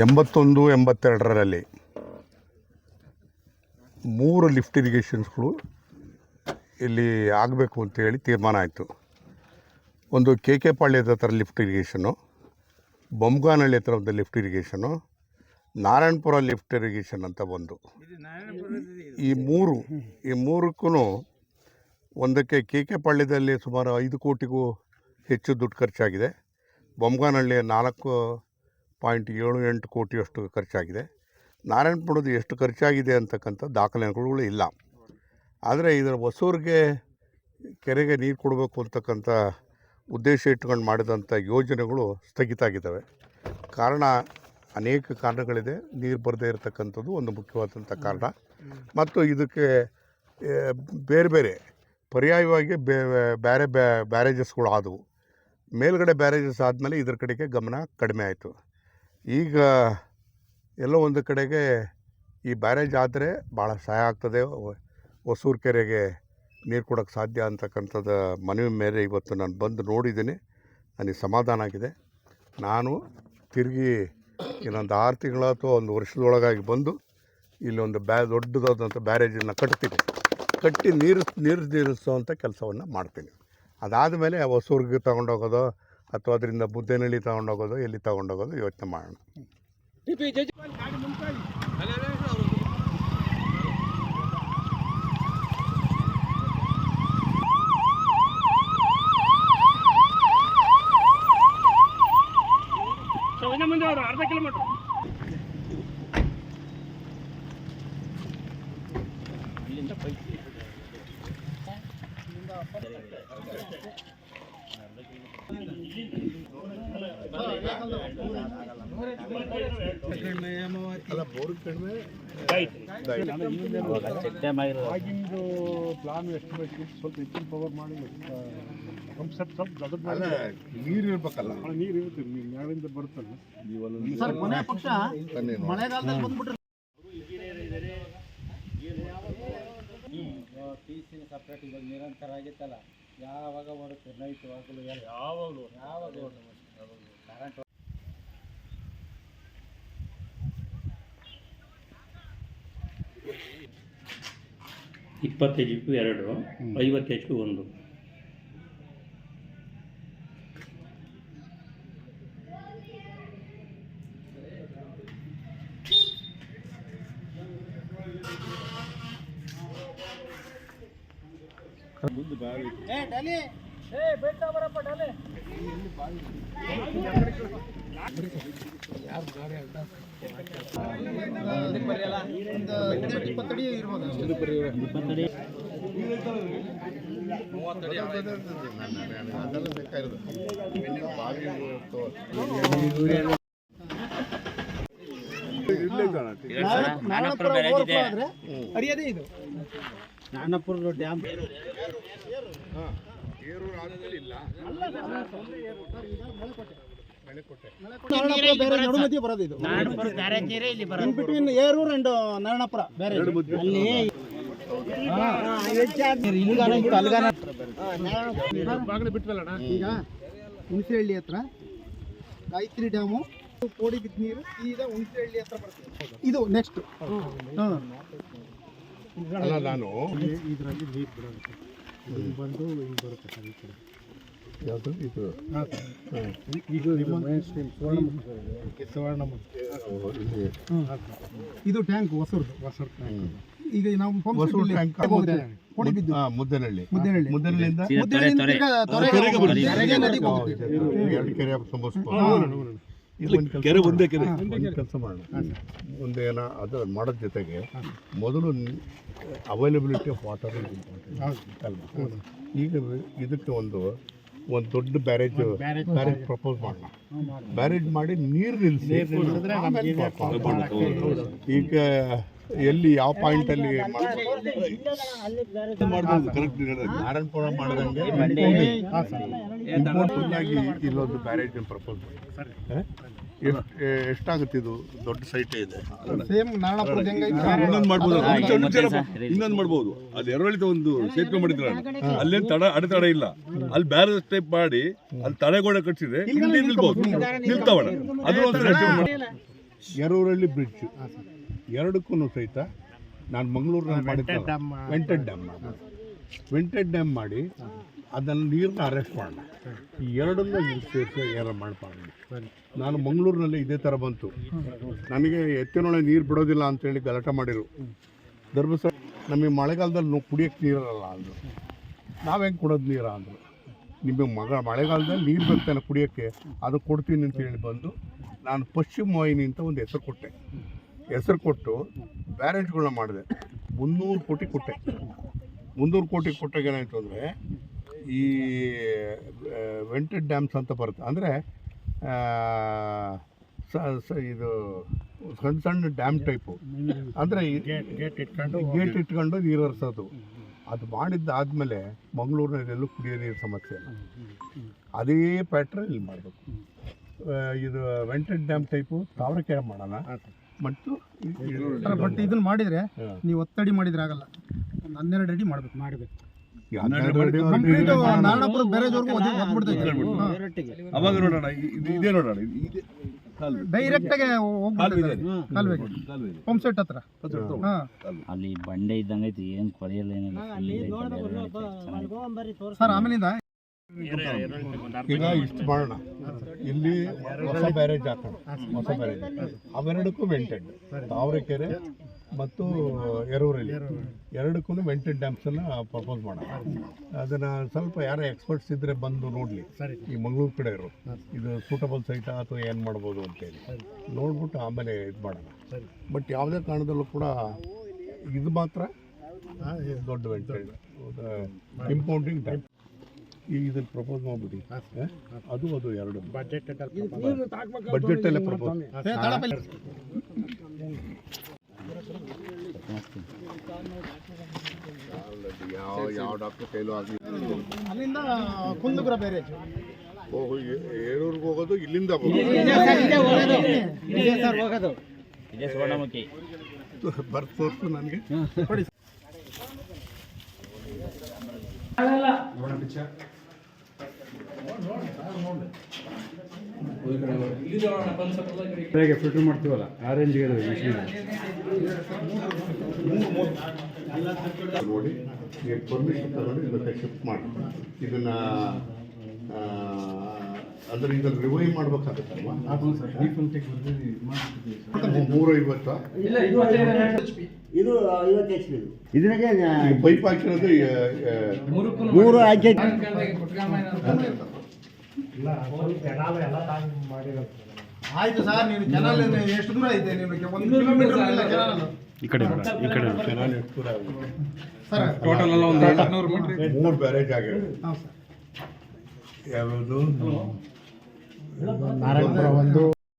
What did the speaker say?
ಎಂಬತ್ತೊಂದು, ಎಂಬತ್ತೆರಡರಲ್ಲಿ ಮೂರು ಲಿಫ್ಟ್ ಇರಿಗೇಷನ್ಸ್ಗಳು ಇಲ್ಲಿ ಆಗಬೇಕು ಅಂತೇಳಿ ತೀರ್ಮಾನ ಆಯಿತು. ಒಂದು ಕೆ ಕೆ ಪಾಳ್ಯದ ಹತ್ರ ಲಿಫ್ಟ್ ಇರಿಗೇಷನು ಬೊಮ್ಗಾನಹಳ್ಳಿ ಹತ್ರ ಒಂದು lift irrigation Narayanapura lift irrigation ಅಂತ ಬಂದು ಈ ಮೂರು, ಈ ಮೂರಕ್ಕೂ ಒಂದಕ್ಕೆ ಕೆ ಕೆ ಪಾಳ್ಯದಲ್ಲಿ ಸುಮಾರು ಐದು ಕೋಟಿಗೂ ಹೆಚ್ಚು ದುಡ್ಡು ಖರ್ಚಾಗಿದೆ. ಬೊಮ್ಗಾನಹಳ್ಳಿ ನಾಲ್ಕು ಪಾಯಿಂಟ್ ಏಳು ಎಂಟು ಕೋಟಿಯಷ್ಟು ಖರ್ಚಾಗಿದೆ. ನಾರಾಯಣಪುರದ ಎಷ್ಟು ಖರ್ಚಾಗಿದೆ ಅಂತಕ್ಕಂಥ ದಾಖಲೆಗಳು ಇಲ್ಲ. ಆದರೆ ಇದರ ಹೊಸೂರಿಗೆ ಕೆರೆಗೆ ನೀರು ಕೊಡಬೇಕು ಅಂತಕ್ಕಂಥ ಉದ್ದೇಶ ಇಟ್ಕೊಂಡು ಮಾಡಿದಂಥ ಯೋಜನೆಗಳು ಸ್ಥಗಿತ ಆಗಿದ್ದಾವೆ. ಕಾರಣ ಅನೇಕ ಕಾರಣಗಳಿದೆ. ನೀರು ಬರದೇ ಇರತಕ್ಕಂಥದ್ದು ಒಂದು ಮುಖ್ಯವಾದಂಥ ಕಾರಣ. ಮತ್ತು ಇದಕ್ಕೆ ಬೇರೆ ಬೇರೆ ಪರ್ಯಾಯವಾಗಿ ಬೇರೆ ಬ್ಯಾರೇಜಸ್ಗಳು ಆದವು. ಮೇಲ್ಗಡೆ ಬ್ಯಾರೇಜಸ್ ಆದಮೇಲೆ ಇದ್ರ ಕಡೆಗೆ ಗಮನ ಕಡಿಮೆ ಆಯಿತು. ಈಗ ಎಲ್ಲೋ ಒಂದು ಕಡೆಗೆ ಈ ಬ್ಯಾರೇಜ್ ಆದರೆ ಭಾಳ ಸಹಾಯ ಆಗ್ತದೆ. ಹೊಸೂರು ಕೆರೆಗೆ ನೀರು ಕೊಡೋಕ್ಕೆ ಸಾಧ್ಯ ಅಂತಕ್ಕಂಥದ್ದು ಮನವಿ ಮೇಲೆ ಇವತ್ತು ನಾನು ಬಂದು ನೋಡಿದ್ದೀನಿ. ನನಗೆ ಸಮಾಧಾನ ಆಗಿದೆ. ನಾನು ತಿರುಗಿ ಇನ್ನೊಂದು ಆರು ತಿಂಗಳ ಅಥವಾ ಒಂದು ವರ್ಷದೊಳಗಾಗಿ ಬಂದು ಇಲ್ಲೊಂದು ಬ್ಯಾ ದೊಡ್ಡದಾದಂಥ ಬ್ಯಾರೇಜನ್ನು ಕಟ್ತೀನಿ. ಕಟ್ಟಿ ನೀರು ನೀರು ನೀರಿಸುವಂಥ ಕೆಲಸವನ್ನು ಮಾಡ್ತೀನಿ. ಅದಾದಮೇಲೆ ಹೊಸೂರಿಗೆ ತಗೊಂಡೋಗೋದು ಅಥವಾ ಅದರಿಂದ ಬುದ್ಧನಹಳ್ಳಿ ತಗೊಂಡೋಗೋದು ಎಲ್ಲಿ ತಗೊಂಡೋಗೋದು ಯೋಚನೆ ಮಾಡೋಣ. ಅರ್ಧ ಕಿಲೋಮೀಟರ್ ಅಲ್ಲಿಂದ ಬೋರ್ ಆಗಿಂದು ಪ್ಲಾನ್ ಬೇಕು ಸ್ವಲ್ಪ ಹೆಚ್ಚಿನ ಪವರ್ ಮಾಡಿ ಪಂಪ್ ಸೆಟ್ ಸ್ವಲ್ಪ ದೊಡ್ಡದು ಅಲ್ಲ ನೀರು ಇರ್ಬೇಕಲ್ಲ. ನೀರು ಇರುತ್ತೆ. ನೀರು ಬರುತ್ತಲ್ಲ? ಸರ್ ಕೊನೆ ಪಕ್ಷ ತನ್ನೇನು? ಮಳೆಗಾಲದಲ್ಲಿ ಬಂದ್ಬಿಟ್ರೆ ಪಿ ಸಿ ಸಪ್ರೇಟ್ ಇವಾಗ ನಿರಂತರ ಆಗಿತ್ತಲ್ಲ ಯಾವಾಗ ಬರುತ್ತೆ. ನೈಟ್ ವಾಗಲು ಯಾವಾಗಲೂ ಯಾವಾಗಲೂ ಕರೆಂಟ್ ಇಪ್ಪತ್ತೈದು ಎಚ್ ಪಿ ಎರಡು ಐವತ್ತು ಎಚ್ ಪಿ ಒಂದು. ಏ ಡಲಿ. ಏ ಬೇಟ ಬರಪ್ಪ ಡಲಿ. ಇಪ್ಪತ್ತಡಿ ಇರ್ಬೋದು ಅದೆಲ್ಲ ಬೇಕಾಗಿರೋದು ಬಾವಿ ನಾರಾಯಣಪುರ overflow ನಾರಾಯಣಪುರ ಬೇರೆ ಬರೋದು ಇದು. In between Yerur and Narayanapura ಬೇರೆ ಅಲ್ಲಿ ಇಲ್ಗಾನ ಇತ್ತು ಅಲ್ಗಾನ ಬಾಗಿಲು ಬಿಟ್ವಲ್ಲಣ್ಣ ಈಗ ಹುಣಸೆಹಳ್ಳಿ ಹತ್ರ ಗಾಯತ್ರಿ ಡ್ಯಾಮು ಕೋಡಿ ಬಿದ್ದ ನೀರು ಈಗ ಹುಣಸೆಹಳ್ಳಿ ಹತ್ರ ಬರ್ತದೆ. ಇದು ನೆಕ್ಸ್ಟ್ ನಾನು ಇದರಲ್ಲಿ ನೀರು ಬಿಡೋದು. ಹಿಂಗೆ ಬಂದು ಹಿಂಗೆ ಬರುತ್ತೆ ಸರ್ ಈ ಕಡೆ. ಯಾವುದು? ಇದು? ಇದು ಇದು ಟ್ಯಾಂಕ್ ಹೊಸರು ಹೊಸ ಈಗ ನಾವು ಹೊಸೂರು ಟ್ಯಾಂಕ್ ಮುದ್ದನಹಳ್ಳಿ ಮುದ್ದೇನಹಳ್ಳಿ ಮುದ್ದನಹಳ್ಳಿಯಿಂದ ನದಿಗೆ ಹೋಗುತ್ತೆ ಎರಡು ಕೆರೆ ಕೆರೆ ಒಂದೇ ಕೆರೆ. ಕೆಲಸ ಮಾಡೋಣ. ಒಂದೇನ ಅದು ಮಾಡೋದ್ ಜೊತೆಗೆ ಮೊದಲು ಅವೈಲಬಿಲಿಟಿ ಆಫ್ ವಾಟರ್ ಈಗ ಇದಕ್ಕೆ ಒಂದು ಒಂದು ದೊಡ್ಡ ಬ್ಯಾರೇಜ್ ಬ್ಯಾರೇಜ್ ಪ್ರಪೋಸ್ ಮಾಡೋಣ. ಬ್ಯಾರೇಜ್ ಮಾಡಿ ನೀರು ನಿಲ್ಲಿಸಿ. ಈಗ ಎಲ್ಲಿ ಯಾವ ಪಾಯಿಂಟ್ ಅಲ್ಲಿ ನಾರಾಯಣಪುರ ಮಾಡಿದಂಗೆ ಇಲ್ಲೊಂದು ಬ್ಯಾರೇಜ್ ಪ್ರಪೋಸ್ ಎಷ್ಟಾಗುತ್ತೆ ಇದು? ದೊಡ್ಡ ಸೈಟೇ ಇದೆ. ಇನ್ನೊಂದು ಮಾಡ್ಬೋದು. ಇನ್ನೊಂದು ಮಾಡ್ಬೋದು. ಅದು ಎರವಳಿತ ಒಂದು ಸೇತುವೆ ಮಾಡಿದ್ರ ಅಲ್ಲೇನ್ ತಡ ಅಡೆತಡೆ ಇಲ್ಲ. ಅಲ್ಲಿ ಬ್ಯಾರೇಜ್ ಟೈಪ್ ಮಾಡಿ ಅಲ್ಲಿ ತಡೆಗೋಡೆ ಕಟ್ಸಿದ್ರೆ ಇಲ್ಲಿ ನಿಲ್ಬೋದು. ನಿಲ್ತಾವಣ. ಅದು ಒಂದ್ಸಲ ಎರೂರಲ್ಲಿ ಬ್ರಿಡ್ಜ್ ಎರಡಕ್ಕೂ ಸಹಿತ ನಾನು ಮಂಗಳೂರಿನಲ್ಲಿ ಮಾಡಿದ್ದೆ ವೆಂಟೆಡ್ ಡ್ಯಾಮ್ ವೆಂಟೆಡ್ ಡ್ಯಾಮ್ ಮಾಡಿ ಅದನ್ನು ನೀರನ್ನ ಅರೆಸ್ಟ್ ಮಾಡೋಣ ಈ ಎರಡನ್ನ ಸೇರಿಸಿ ಏರ ಮಾಡಬಾರ್ದು ನಾನು ಮಂಗಳೂರಿನಲ್ಲಿ ಇದೇ ಥರ ಬಂತು. ನನಗೆ ಎತ್ತಿನೊಳಗೆ ನೀರು ಬಿಡೋದಿಲ್ಲ ಅಂತೇಳಿ ಗಲಾಟೆ ಮಾಡಿರು. ಧರ್ಮಸ್ಥಳ ನಮಗೆ ಮಳೆಗಾಲದಲ್ಲಿ ನೋವು ಕುಡಿಯೋಕ್ಕೆ ನೀರಲ್ಲ ಅಂದರು. ನಾವು ಹೆಂಗೆ ಕೊಡೋದು ನೀರ ಅಂದರು. ನಿಮಗೆ ಮಗ ಮಳೆಗಾಲದಲ್ಲಿ ನೀರು ಬರ್ತಾನೆ ಕುಡಿಯೋಕ್ಕೆ ಅದು ಕೊಡ್ತೀನಿ ಅಂತ ಹೇಳಿ ಬಂದು ನಾನು ಪಶ್ಚಿಮ ವಾಹಿನಿ ಅಂತ ಒಂದು ಹೆಸರು ಕೊಟ್ಟೆ. ಹೆಸರು ಕೊಟ್ಟು ಬ್ಯಾರೇಜ್ಗಳನ್ನ ಮಾಡಿದೆ. ಮುನ್ನೂರು ಕೋಟಿ ಕೊಟ್ಟೆ. ಮುನ್ನೂರು ಕೋಟಿ ಕೊಟ್ಟಾಗ ಏನಾಯಿತು ಅಂದರೆ ಈ ವೆಂಟೆಡ್ ಡ್ಯಾಮ್ಸ್ ಅಂತ ಬರುತ್ತೆ. ಅಂದರೆ ಸ ಇದು ಸಣ್ಣ ಸಣ್ಣ ಡ್ಯಾಮ್ ಟೈಪು ಅಂದರೆ ಗೇಟ್ ಇಟ್ಕೊಂಡು ಗೇಟ್ ಇಟ್ಕೊಂಡು ನೀರು ಹರಿಸೋದು ಅದು ಮಾಡಿದ್ದಾದಮೇಲೆ ಮಂಗಳೂರಿನಲ್ಲೆಲ್ಲೂ ಕುಡಿಯೋ ನೀರು ಸಮಸ್ಯೆ ಇಲ್ಲ. ಅದೇ ಪ್ಯಾಟ್ರನ್ ಇಲ್ಲಿ ಮಾಡಬೇಕು. ಇದು ವೆಂಟೆಡ್ ಡ್ಯಾಮ್ ಟೈಪು ತಾವರೆಕೆರೆ ಮಾಡೋಣ. ಮತ್ತು ಬಟ್ ಇದನ್ನ ಮಾಡಿದ್ರೆ. ನೀವು ಒತ್ತಡಿ ಮಾಡಿದ್ರೆ ಆಗಲ್ಲ. ಒಂದು ಹನ್ನೆರಡು ಅಡಿ ಮಾಡ್ಬೇಕು. ಮಾಡಬೇಕು. ನಾರಾಯಣಪುರ ಬೇರೆದವ್ರಿಗೂ ಒದ್ಬಿಡ್ತೈತೆ. ಅವಾಗ ನೋಡೋಣ ಇದು ಇದೇ ನೋಡೋಣ. ಇದೆ ಡೈರೆಕ್ಟ್ ಆಗಿ ಹೋಗ್ಬಿಡ್ತೈತೆ. ಪಂಪ್ ಸೆಟ್ ಹತ್ರ. ಅಲ್ಲಿ ಬಂಡೆ ಇದ್ದಂಗೈತಿ ಏನು ಕೊಳೆಯಲ್ಲ ಏನಿಲ್ಲ. ಐತೆ, ಬೇರೆ ಐತೆ. ಸರ್ ಆಮೇಲಿಂದ ಈಗ ಇಷ್ಟು ಮಾಡೋಣ ಇಲ್ಲಿ ಹೊಸ ಬ್ಯಾರೇಜ್ ಹಾಕೋಣ ಹೊಸ ಬ್ಯಾರೇಜ್. ಅವೆರಡಕ್ಕೂ ವೆಂಟೆಡ್ ತಾವರೆಕೆರೆ ಮತ್ತು ಎರೂರಲ್ಲಿ. ಎರಡಕ್ಕೂ ವೆಂಟೆಡ್ ಡ್ಯಾಮ್ಸನ್ನು ಪ್ರಪೋಸ್ ಮಾಡೋಣ. ಅದನ್ನು ಸ್ವಲ್ಪ ಯಾರೋ ಎಕ್ಸ್ಪರ್ಟ್ಸ್ ಇದ್ದರೆ ಬಂದು ನೋಡಲಿ. ಈ ಮಂಗಳೂರು ಕಡೆ ಇರೋ ಇದು ಸೂಟಬಲ್ ಸೈಟಾ ಅಥವಾ ಏನು ಮಾಡ್ಬೋದು ಅಂತೇಳಿ. ನೋಡ್ಬಿಟ್ಟು ಆಮೇಲೆ ಇದು ಮಾಡೋಣ. ಬಟ್ ಯಾವುದೇ ಕಾರಣದಲ್ಲೂ ಕೂಡ ಇದು ಮಾತ್ರ ದೊಡ್ಡ ವೆಂಟೆಡ್ ಇಂಪೌಂಡಿಂಗ್ ಈಗ ಇದನ್ನು ಪ್ರಪೋಸ್ ಮಾಡ್ಬಿಡಿ? ಅದು ಅದು ಎರಡು. ಬಜೆಟ್ ಬಜೆಟಲ್ಲೇ ಪ್ರಪೋಸ್. ಯಾವ ಯಾವ ಡಾಕ್ಟರ್ ಆಗಲಿ ಅಲ್ಲಿಂದ ಕುಂದುಗುರ ಏರೂರಿಗೆ ಹೋಗೋದು ಇಲ್ಲಿಂದ ಇದೆ ಸರ್ ಹೋಗೋದು. ಬರ್ತ್ ನನಗೆ. ಹೇಗೆ ಫಿಲ್ಟರ್ ಮಾಡ್ತೀವಲ್ಲ? ಆರೆಂಜ್ಗೆ ಮಿಷಿನ್ ನೋಡಿ ನೀವು ಪರ್ಮಿಷನ್ ತಗೊಂಡು ಇದಕ್ಕೆ ಶಿಫ್ಟ್ ಮಾಡಿ. ಇದನ್ನ ಆ, ಅಂದ್ರೆ ಇದನ್ನ ರಿವೈವ್ ಮಾಡ್ಬೇಕಾಗತ್ತಲ್ವಾ? ಐವತ್ತು ಇದು ಐವತ್ತು ಎಚ್ ಪಿ ಇದ್ರಾಗೆ ಈ ಪೈಪ್ ಹಾಕಿರೋದು ಮೂರು ಹಾಕಿ ಆಯ್ತು ಸರ್ ನೀವು ಕೆನಾಲ್ ಎಷ್ಟು ದೂರ ಐತೆ ನಿಮಗೆ? ಒಂದು ಕಿಲೋಮೀಟರ್ ಇಲ್ಲ ಕೆನಾಲ್ ಈ ಕಡೆ ಈ ಕಡೆ ಚೆನ್ನಾಗಿ ಎಷ್ಟೂರ ಆಗುತ್ತೆ? ಸರ್ ಟೋಟಲ್ ಎಲ್ಲ ಒಂದು ಎಂಟುನೂರು ಮೀಟ್ರ್ ಮೂರು ಬ್ಯಾರೇಜ್ ಆಗಿರೋದು ಹಾಂ ಸರ್. ಯಾವುದು? ನಾರಾಯಣಪುರ ಒಂದು